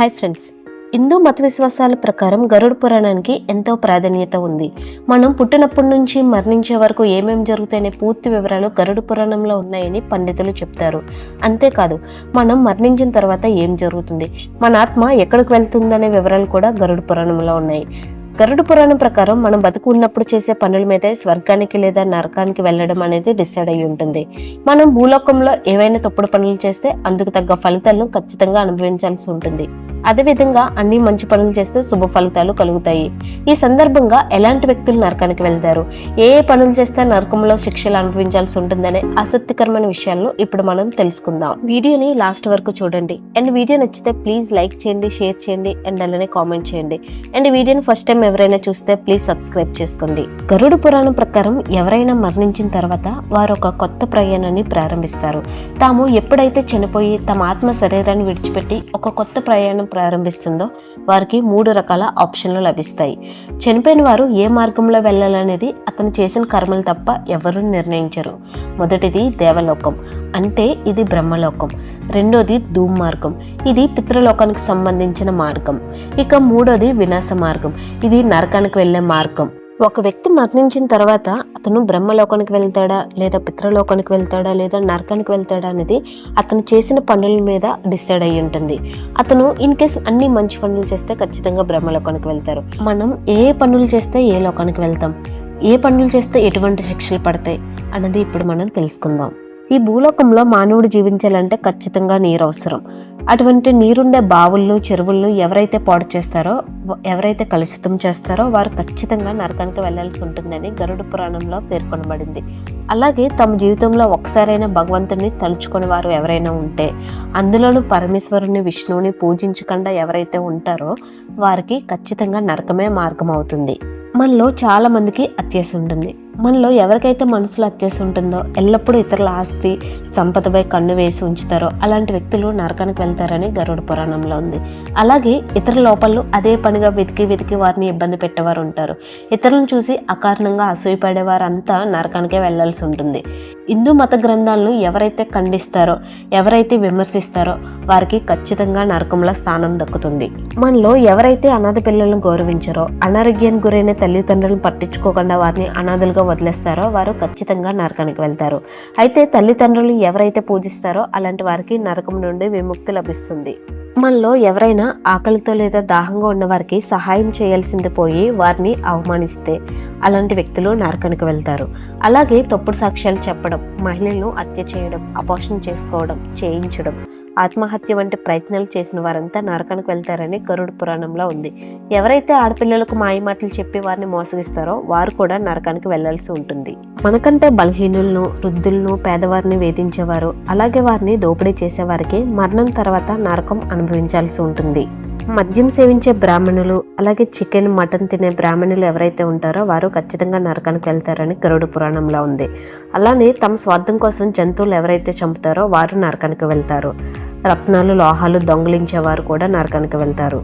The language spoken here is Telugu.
హాయ్ ఫ్రెండ్స్ హిందూ మత విశ్వాసాల ప్రకారం గరుడ పురాణానికి ఎంతో ప్రాధాన్యత ఉంది. మనం పుట్టినప్పటి నుంచి మరణించే వరకు ఏమేమి జరుగుతాయనే పూర్తి వివరాలు గరుడ పురాణంలో ఉన్నాయని పండితులు చెప్తారు. అంతేకాదు మనం మరణించిన తర్వాత ఏం జరుగుతుంది? మన ఆత్మ ఎక్కడికి వెళ్తుందనే వివరాలు కూడా గరుడ పురాణంలో ఉన్నాయి. గరుడు పురాణం ప్రకారం మనం బతుకు ఉన్నప్పుడు చేసే పనుల మీదే స్వర్గానికి లేదా నరకానికి వెళ్ళడం అనేది డిసైడ్ అయి ఉంటుంది. మనం భూలోకంలో ఏవైనా తప్పుడు పనులు చేస్తే అందుకు తగ్గ ఫలితాలను ఖచ్చితంగా అనుభవించాల్సి ఉంటుంది. అదేవిధంగా అన్ని మంచి పనులు చేస్తే శుభ ఫలితాలు కలుగుతాయి. ఈ సందర్భంగా ఎలాంటి వ్యక్తులు నరకానికి వెళ్తారు? ఏ ఏ పనులు చేస్తే నరకంలో శిక్షలు అనుభవించాల్సి ఉంటుందనే ఆసక్తికరమైన విషయాలను ఇప్పుడు మనం తెలుసుకుందాం. వీడియోని లాస్ట్ వరకు చూడండి. అండ్ వీడియో నచ్చితే ప్లీజ్ లైక్ చేయండి షేర్ చేయండి అండ్ అలానే కామెంట్ చేయండి. అండ్ వీడియోని ఫస్ట్ టైం ఎవరైనా చూస్తే ప్లీజ్ సబ్స్క్రైబ్ చేసుకోండి. గరుడ పురాణం ప్రకారం ఎవరైనా మరణించిన తర్వాత వారు ఒక కొత్త ప్రయాణాన్ని ప్రారంభిస్తారు. తాము ఎప్పుడైతే చనిపోయి తమ ఆత్మ శరీరాన్ని విడిచిపెట్టి ఒక కొత్త ప్రయాణం ప్రారంభిస్తుందో వారికి మూడు రకాల ఆప్షన్లు లభిస్తాయి. చనిపోయిన వారు ఏ మార్గంలో వెళ్ళాలనేది అతను చేసిన కర్మలు తప్ప ఎవరూ నిర్ణయించరు. మొదటిది దేవలోకం. అంటే ఇది బ్రహ్మలోకం. రెండోది ధూమ్ మార్గం ఇది పితృలోకానికి సంబంధించిన మార్గం. ఇక మూడోది వినాశ మార్గం. ఇది నరకానికి వెళ్ళే మార్గం. ఒక వ్యక్తి మరణించిన తర్వాత అతను బ్రహ్మలోకానికి వెళ్తాడా? లేదా పితృలోకానికి వెళ్తాడా? లేదా నరకానికి వెళ్తాడా? అనేది అతను చేసిన పనుల మీద డిసైడ్ అయి ఉంటుంది. అతను ఇన్ కేస్ అన్ని మంచి పనులు చేస్తే ఖచ్చితంగా బ్రహ్మలోకానికి వెళ్తారు. మనం ఏ పనులు చేస్తే ఏ లోకానికి వెళ్తాం? ఏ పనులు చేస్తే ఎటువంటి శిక్షలు పడతాయి? అన్నది ఇప్పుడు మనం తెలుసుకుందాం. ఈ భూలోకంలో మానవుడు జీవించాలంటే ఖచ్చితంగా నీరు అవసరం అటువంటి నీరుండే బావుల్లో చెరువుల్లో ఎవరైతే పాడు చేస్తారో ఎవరైతే కలుషితం చేస్తారో వారు ఖచ్చితంగా నరకానికి వెళ్ళాల్సి ఉంటుందని గరుడ పురాణంలో పేర్కొనబడింది. అలాగే తమ జీవితంలో ఒకసారైనా భగవంతుని తలుచుకుని వారు ఎవరైనా ఉంటే అందులోనూ పరమేశ్వరుని విష్ణువుని పూజించకుండా ఎవరైతే ఉంటారో వారికి ఖచ్చితంగా నరకమే మార్గం అవుతుంది మనలో చాలామందికి అత్యాస ఉంటుంది. మనలో ఎవరికైతే మనసులో అత్యాస ఉంటుందో ఎల్లప్పుడూ ఇతరుల ఆస్తి సంపదపై కన్ను వేసి ఉంచుతారో అలాంటి వ్యక్తులు నరకానికి వెళ్తారని గరుడ పురాణంలో ఉంది. అలాగే ఇతర లోపాలు అదే పనిగా వెతికి వెతికి వారిని ఇబ్బంది పెట్టేవారు ఉంటారు. ఇతరులను చూసి అకారణంగా అసూయపడేవారంతా నరకానికే వెళ్ళాల్సి ఉంటుంది. హిందూ మత గ్రంథాలను ఎవరైతే ఖండిస్తారో ఎవరైతే విమర్శిస్తారో వారికి ఖచ్చితంగా నరకంలో స్థానం దక్కుతుంది. మనలో ఎవరైతే అనాథ పిల్లలను గౌరవించరో అనారోగ్యానికి గురైన తల్లిదండ్రులను పట్టించుకోకుండా వారిని అనాథలుగా వదిలేస్తారో వారు ఖచ్చితంగా నరకానికి వెళ్తారు. అయితే తల్లిదండ్రులు ఎవరైతే పూజిస్తారో అలాంటి వారికి నరకం నుండి విముక్తి లభిస్తుంది. మనలో ఎవరైనా ఆకలితో లేదా దాహంగా ఉన్నవారికి సహాయం చేయాల్సింది పోయి వారిని అవమానిస్తే అలాంటి వ్యక్తులు నరకానికి వెళ్తారు. అలాగే తప్పుడు సాక్ష్యాలు చెప్పడం మహిళలను హత్య చేయడం అపోషణ చేసుకోవడం చేయించడం ఆత్మహత్య వంటి ప్రయత్నాలు చేసిన వారంతా నరకానికి వెళ్తారని గరుడు పురాణంలో ఉంది. ఎవరైతే ఆడపిల్లలకు మాయమాటలు చెప్పి వారిని మోసగిస్తారో వారు కూడా నరకానికి వెళ్ళాల్సి ఉంటుంది. మనకంటే బలహీనులను వృద్ధులను పేదవారిని వేధించేవారు అలాగే వారిని దోపిడీ చేసేవారికి మరణం తర్వాత నరకం అనుభవించాల్సి ఉంటుంది. మద్యం సేవించే బ్రాహ్మణులు అలాగే చికెన్ మటన్ తినే బ్రాహ్మణులు ఎవరైతే ఉంటారో వారు ఖచ్చితంగా నరకానికి వెళ్తారని గరుడు పురాణంలో ఉంది. అలానే తమ స్వార్థం కోసం జంతువులు ఎవరైతే చంపుతారో వారు నరకానికి వెళ్తారు. రత్నాలు లోహాలు దొంగిలించేవారు కూడా నరకానికి వెళ్తారు.